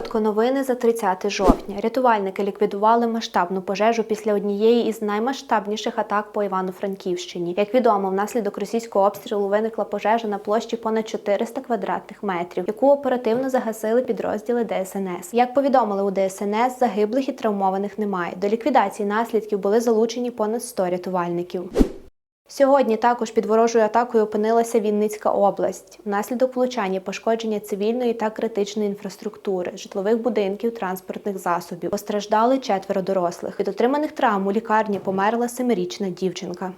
Коротко новини за 30 жовтня. Рятувальники ліквідували масштабну пожежу після однієї із наймасштабніших атак по Івано-Франківщині. Як відомо, внаслідок російського обстрілу виникла пожежа на площі понад 400 квадратних метрів, яку оперативно загасили підрозділи ДСНС. Як повідомили у ДСНС, загиблих і травмованих немає. До ліквідації наслідків були залучені понад 100 рятувальників. Сьогодні також під ворожою атакою опинилася Вінницька область. Внаслідок влучання пошкодження цивільної та критичної інфраструктури, житлових будинків, транспортних засобів. Постраждали четверо дорослих. Від отриманих травм у лікарні померла семирічна дівчинка.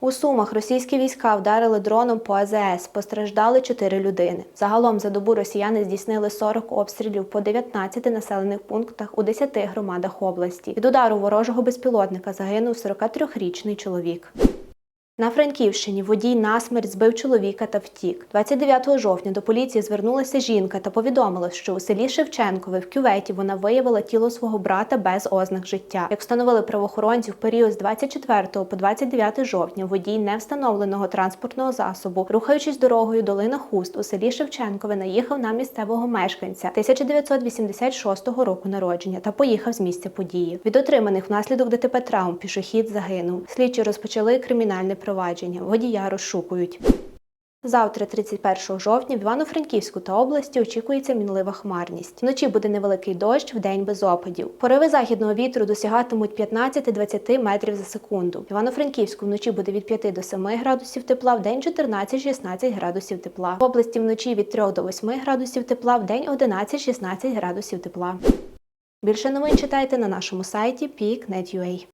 У Сумах російські війська вдарили дроном по АЗС. Постраждали 4 людини. Загалом за добу росіяни здійснили 40 обстрілів по 19 населених пунктах у 10 громадах області. Від удару ворожого безпілотника загинув 43-річний чоловік. На Франківщині водій насмерть збив чоловіка та втік. 29 жовтня до поліції звернулася жінка та повідомила, що у селі Шевченкове в кюветі вона виявила тіло свого брата без ознак життя. Як встановили правоохоронці, в період з 24 по 29 жовтня водій невстановленого транспортного засобу, рухаючись дорогою долина Хуст у селі Шевченкове, наїхав на місцевого мешканця 1986 року народження та поїхав з місця події. Від отриманих внаслідок ДТП травм пішохід загинув. Слідчі розпочали кримінальне провадження. Водія розшукують. Завтра, 31 жовтня, в Івано-Франківську та області очікується мінлива хмарність. Вночі буде невеликий дощ, вдень без опадів. Пориви західного вітру досягатимуть 15-20 метрів за секунду. В Івано-Франківську вночі буде від 5 до 7 градусів тепла, вдень 14-16 градусів тепла. В області вночі від 3 до 8 градусів тепла, вдень 11-16 градусів тепла. Більше новин читайте на нашому сайті peak.net.ua.